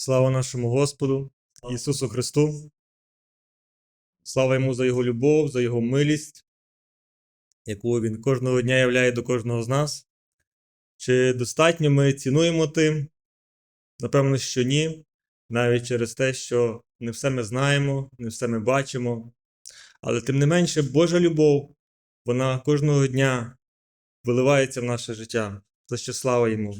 Слава нашому Господу Ісусу Христу. Слава Йому за Його любов, за Його милість, яку Він кожного дня являє до кожного з нас. Чи достатньо ми цінуємо тим? Напевно, що ні, навіть через те, що не все ми знаємо, не все ми бачимо. Але тим не менше, Божа любов, вона кожного дня виливається в наше життя. За що слава йому.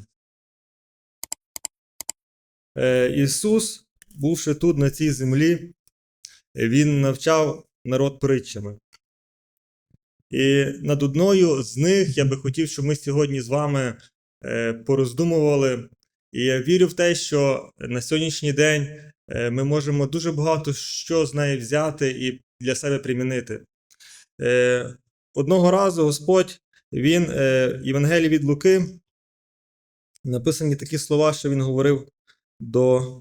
Е, Ісус, бувши тут на цій землі, Він навчав народ притчами. І над одною з них я би хотів, щоб ми сьогодні з вами е, пороздумували. І я вірю в те, що на сьогоднішній день е, ми можемо дуже багато що з неї взяти і для себе примінити. Одного разу Господь, Він, Євангелії від Луки, написані такі слова, що Він говорив до,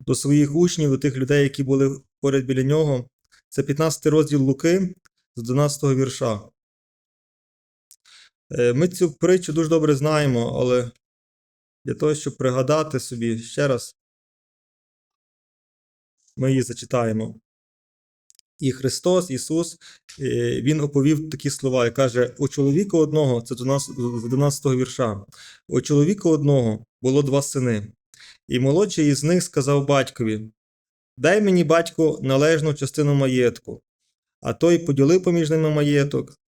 до своїх учнів, до тих людей, які були поряд біля нього. Це 15 розділ Луки з 11 вірша. Е, Ми цю притчу дуже добре знаємо, але для того, щоб пригадати собі ще раз, ми її зачитаємо. І Христос, Ісус, е, Він оповів такі слова і каже: у чоловіка одного, це до нас з 11 вірша, у чоловіка одного було два сини, і молодший із них сказав батькові: Дай мені, батько, належну частину маєтку. А той поділив поміж ними маєток.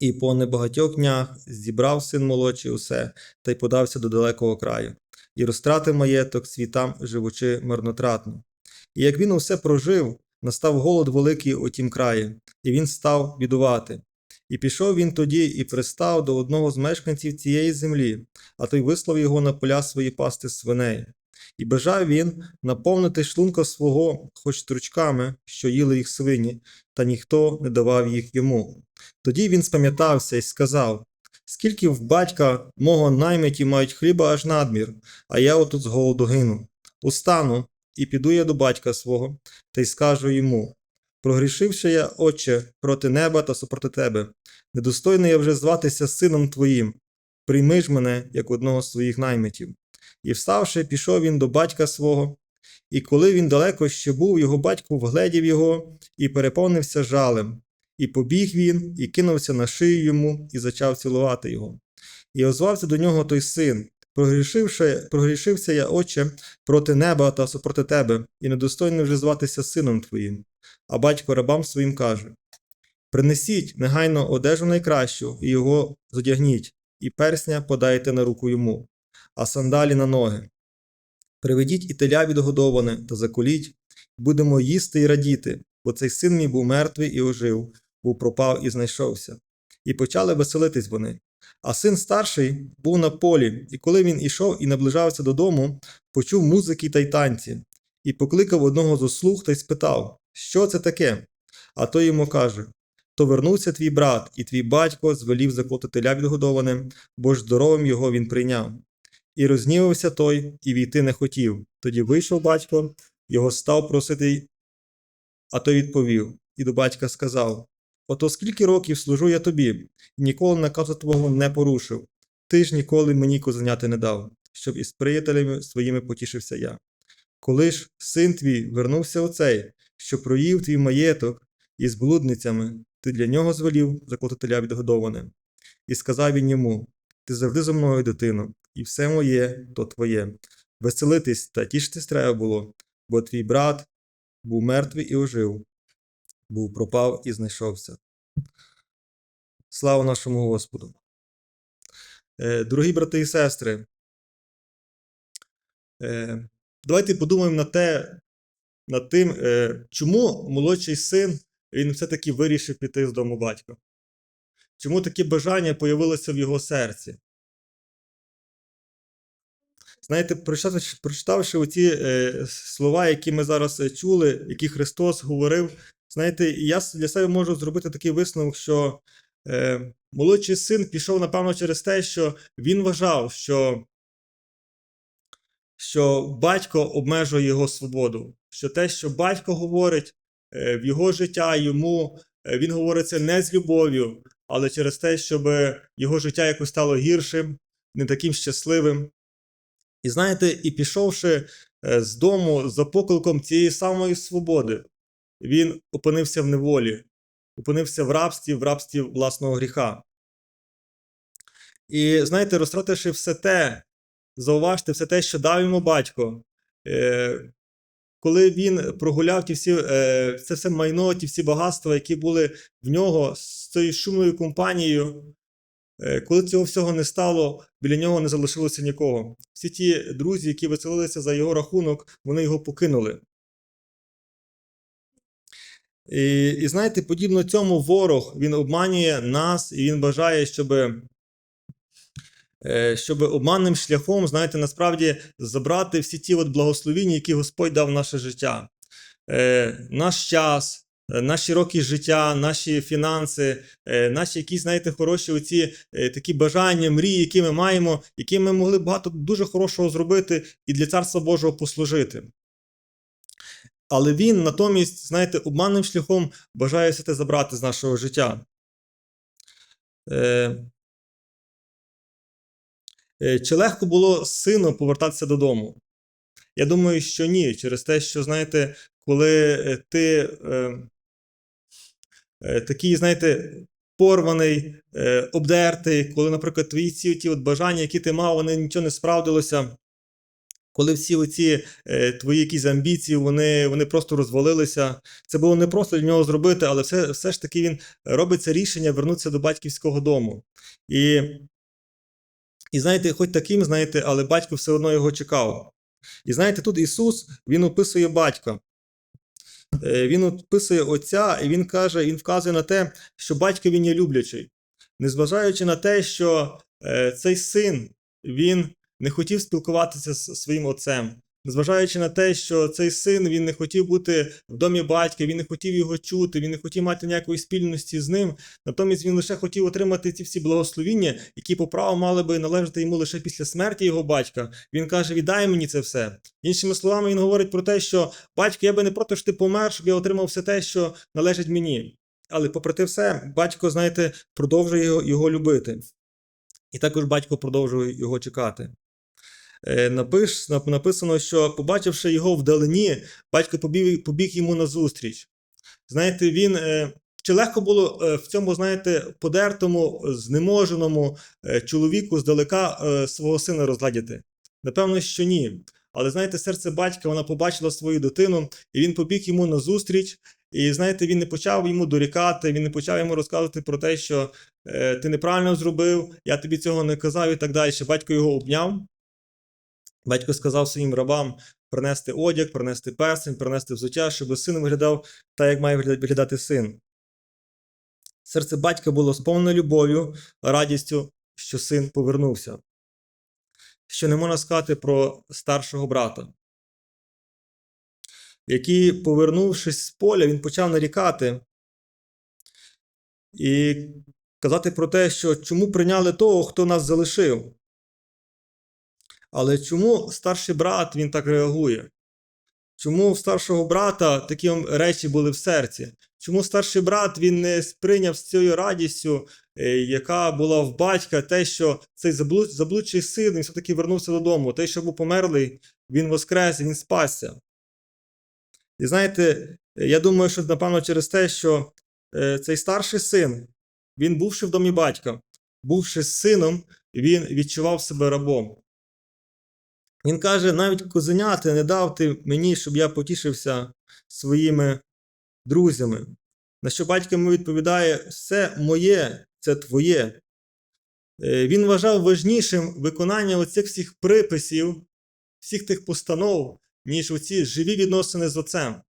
І по небагатьох днях зібрав син молодший усе та й подався до далекого краю, і розтратив маєток свій там, живучи марнотратно. І як він усе прожив, настав голод великий у тім краї, і він став бідувати. І пішов він тоді і пристав до одного з мешканців цієї землі, а той вислав його на поля свої пасти свиней. І бажав він наповнити шлунка свого, хоч стручками, що їли їх свині, та ніхто не давав їх йому. Тоді він спам'ятався і сказав: Скільки в батька мого наймиті мають хліба аж надмір, а я отут з голоду гину. Устану і піду я до батька свого, та й скажу йому: Прогрішивши я, отче, проти неба та супроти тебе, недостойний я вже зватися сином твоїм, прийми ж мене, як одного з своїх наймитів. І вставши, пішов він до батька свого. І коли він далеко ще був, його батько вгледів його і переповнився жалем. І побіг він, і кинувся на шию йому, і зачав цілувати його. І озвався до нього той син. Прогрішився я, отче, проти неба та супроти тебе, і недостойний вже зватися сином твоїм. А батько рабам своїм каже: Принесіть негайно одежу найкращу, і його зодягніть, і персня подайте на руку йому, а сандалі на ноги. Приведіть і теля відгодоване та заколіть, будемо їсти і радіти, бо цей син мій був мертвий і ожив, був пропав і знайшовся. І почали веселитись вони. А син старший був на полі, і коли він ішов і наближався додому, почув музики та й танці, і покликав одного з услуг та й спитав, що це таке? А той йому каже: То вернувся твій брат, і твій батько звелів заколоти теля відгодоване, бо ж здоровим його він прийняв. І рознівався той, і війти не хотів. Тоді вийшов батько, його став просити, а той відповів, і до батька сказав: Ото скільки років служу я тобі, ніколи наказу твого не порушив. Ти ж ніколи мені козеняти не дав, щоб із приятелями своїми потішився я. Коли ж син твій вернувся оцей, що проїв твій маєток із блудницями, ти для нього звелів заколоти теля відгодоване. І сказав він йому: Ти завжди зо мною, дитино, і все моє то твоє. Веселитись та тішитись треба було, бо твій брат був мертвий і ожив, був пропав і знайшовся. Слава нашому Господу. Е, Дорогі брати і сестри, е, давайте подумаємо на те, над тим, е, чому молодший син він все-таки вирішив піти з дому батька. Чому таке бажання появилося в його серці? Знаєте, прочитавши, оці е, слова, які ми зараз е, чули, які Христос говорив, знаєте, я для себе можу зробити такий висновок, що молодший син пішов, напевно, через те, що він вважав, що, що батько обмежує його свободу, що те, що батько говорить е, в його життя, йому е, він говорить це не з любов'ю, але через те, щоб його життя якось стало гіршим, не таким щасливим. І знаєте, і пішовши е, з дому за покликом цієї самої свободи, він опинився в неволі, опинився в рабстві, в рабстві власного гріха. І знаєте, розтративши все те, зауважте, все те, що дав йому батько, коли він прогуляв ті всі, е, це все майно, ті всі багатства, які були в нього з цією шумною компанією, е, коли цього всього не стало, біля нього не залишилося нікого. Всі ті друзі, які веселилися за його рахунок, вони його покинули. І, і знаєте, подібно цьому ворог він обманює нас, і він бажає, щоб, щоб обманним шляхом, знаєте, насправді забрати всі ті от благословіння, які Господь дав в наше життя. Е, Наш час, е, наші роки життя, наші фінанси, е, наші якісь, знаєте, хороші оці е, такі бажання, мрії, які ми маємо, які ми могли багато дуже хорошого зробити і для Царства Божого послужити. Але він натомість, знаєте, обманним шляхом бажає все те забрати з нашого життя. Е, е, Чи легко було сину повертатися додому? Я думаю, що ні. Через те, що, знаєте, коли е, ти е, е, такий, знаєте, порваний, е, обдертий, коли, наприклад, твої ці ті от бажання, які ти мав, вони нічого не справдилося. Коли всі оці е, твої якісь амбіції, вони, вони просто розвалилися. Це було не просто для нього зробити, але все, все ж таки він робить це рішення вернутися до батьківського дому. І, і знаєте, хоч таким, знаєте, але батько все одно його чекав. І знаєте, тут Ісус Він описує батька. Е, Він описує Отця, і Він каже, Він вказує на те, що батько він є люблячий. Незважаючи на те, що е, цей син він не хотів спілкуватися з своїм отцем. Незважаючи на те, що цей син він не хотів бути в домі батька, він не хотів його чути, він не хотів мати ніякої спільності з ним. Натомість він лише хотів отримати ці всі благословіння, які по праву мали би належати йому лише після смерті його батька. Він каже: Віддай мені це все. Іншими словами, він говорить про те, що батько, я би не проти, що ти помер, щоб я отримав все те, що належить мені. Але попри те все, батько, знаєте, продовжує його, його любити. І також батько продовжує його чекати. Е, Напиш, написано, що побачивши його вдалині, батько побіг, побіг йому назустріч. Знаєте, він. е, Чи легко було е, в цьому, знаєте, подертому, знеможеному чоловіку здалека свого сина розглядіти? Напевно, що ні. Але знаєте, серце батька вона побачила свою дитину, і він побіг йому назустріч. І знаєте, він не почав йому дорікати, він не почав йому розказувати про те, що ти неправильно зробив, я тобі цього не казав і так далі. Батько його обняв. Батько сказав своїм рабам принести одяг, принести персень, принести взуття, щоб син виглядав так, як має виглядати син. Серце батька було сповнене любов'ю, радістю, що син повернувся. Що не можна сказати про старшого брата, який, повернувшись з поля, він почав нарікати і казати про те, що чому прийняли того, хто нас залишив. Але чому старший брат він так реагує? Чому в старшого брата такі речі були в серці? Чому старший брат він не сприйняв з цією радістю, е, яка була в батька, те, що цей заблуд, заблудший син він все-таки вернувся додому, той, що був померлий, він воскрес, він спасся. І знаєте, я думаю, що напевно через те, що е, цей старший син, він бувши в домі батька, бувши сином, він відчував себе рабом. Він каже: навіть козеняти не дав ти мені, щоб я потішився своїми друзями. На що батько йому відповідає: все моє, це твоє. Е, Він вважав важнішим виконання оцих всіх приписів, всіх тих постанов, ніж оці живі відносини з отцем.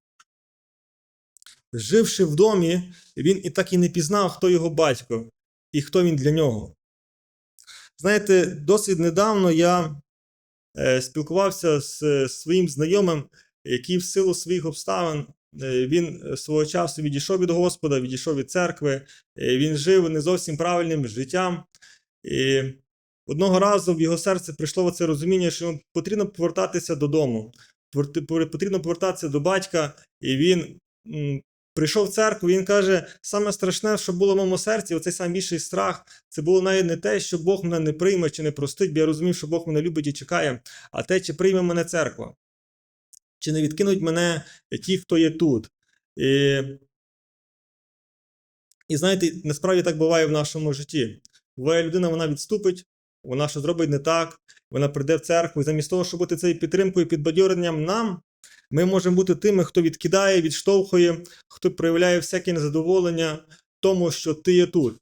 Живши в домі, він і так і не пізнав, хто його батько і хто він для нього. Знаєте, досить недавно я спілкувався з е, своїм знайомим, який в силу своїх обставин е, він е, свого часу відійшов від Господа, відійшов від церкви, е, він жив не зовсім правильним життям. І одного разу в його серце прийшло це розуміння, що потрібно повертатися додому, потрібно повертатися до батька, і він прийшов в церкву, він каже: саме страшне, що було в моєму серці, оцей найбільший страх, це було навіть не те, що Бог мене не прийме чи не простить, бо я розумів, що Бог мене любить і чекає, а те, чи прийме мене церква, чи не відкинуть мене ті, хто є тут. І, і знаєте, насправді так буває в нашому житті. Буває людина, вона відступить, вона що зробить не так, вона прийде в церкву, і замість того, щоб бути цією підтримкою, підбадьоренням нам, ми можемо бути тими, хто відкидає, відштовхує, хто проявляє всяке незадоволення тому, що ти є тут.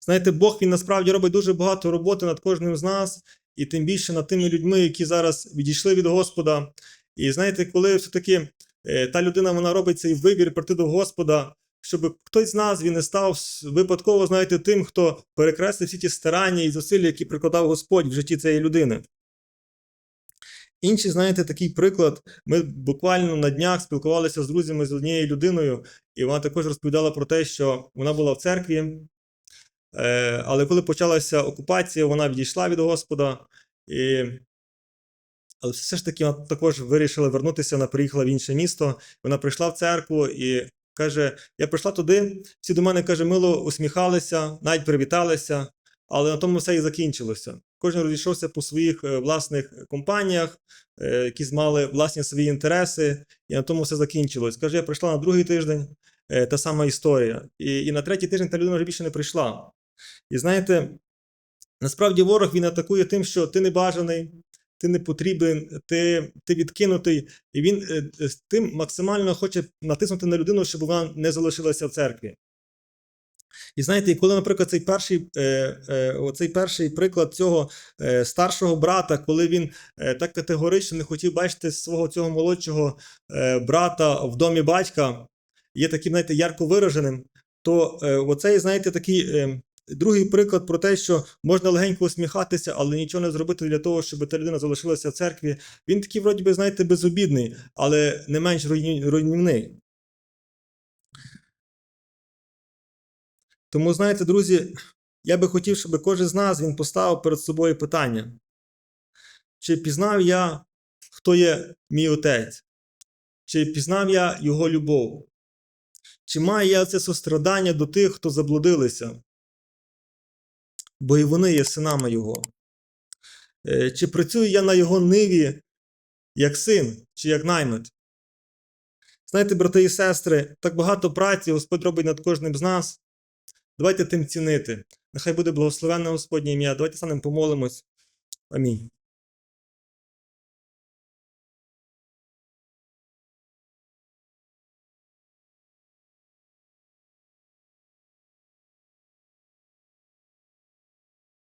Знаєте, Бог він насправді робить дуже багато роботи над кожним з нас, і тим більше над тими людьми, які зараз відійшли від Господа. І знаєте, коли все-таки е, та людина вона робить цей вибір прийти до Господа, щоб хтось з нас він не став випадково, знаєте, тим, хто перекреслив всі ті старання і зусилля, які прикладав Господь в житті цієї людини. Інший, знаєте, такий приклад. Ми буквально на днях спілкувалися з друзями з однією людиною, і вона також розповідала про те, що вона була в церкві, е, але коли почалася окупація, вона відійшла від Господа. І... Але все ж таки вона також вирішила вернутися, вона приїхала в інше місто, вона прийшла в церкву і каже: Я прийшла туди, всі до мене каже, мило усміхалися, навіть привіталися, але на тому все і закінчилося. Кожен розійшовся по своїх е, власних компаніях, е, які мали власні свої інтереси, і на тому все закінчилось. Каже, я прийшла на другий тиждень, е, та сама історія. І, і на третій тиждень та людина вже більше не прийшла. І знаєте, насправді ворог він атакує тим, що ти не бажаний, ти не потрібен, ти, ти відкинутий, і він е, е, тим максимально хоче натиснути на людину, щоб вона не залишилася в церкві. І знаєте, коли, наприклад, цей перший, е, е, оцей перший приклад цього е, старшого брата, коли він так категорично не хотів бачити свого цього молодшого брата в домі батька, є таким, знаєте, ярко вираженим, то е, оцей, знаєте, такий другий приклад про те, що можна легенько усміхатися, але нічого не зробити для того, щоб та людина залишилася в церкві. Він такий, вроді би, знаєте, безобідний, але не менш руйнівний. Тому, знаєте, друзі, я би хотів, щоб кожен з нас він поставив перед собою питання: чи пізнав я, хто є мій отець? Чи пізнав я його любов? Чи маю я це сострадання до тих, хто заблудилися? Бо і вони є синами Його. Е, Чи працюю я на його ниві як син, чи як наймит? Знаєте, брати і сестри, так багато праці Господь робить над кожним з нас. Давайте тим цінити. Нехай буде благословенне Господнє ім'я. Давайте станемо помолимось. Амінь.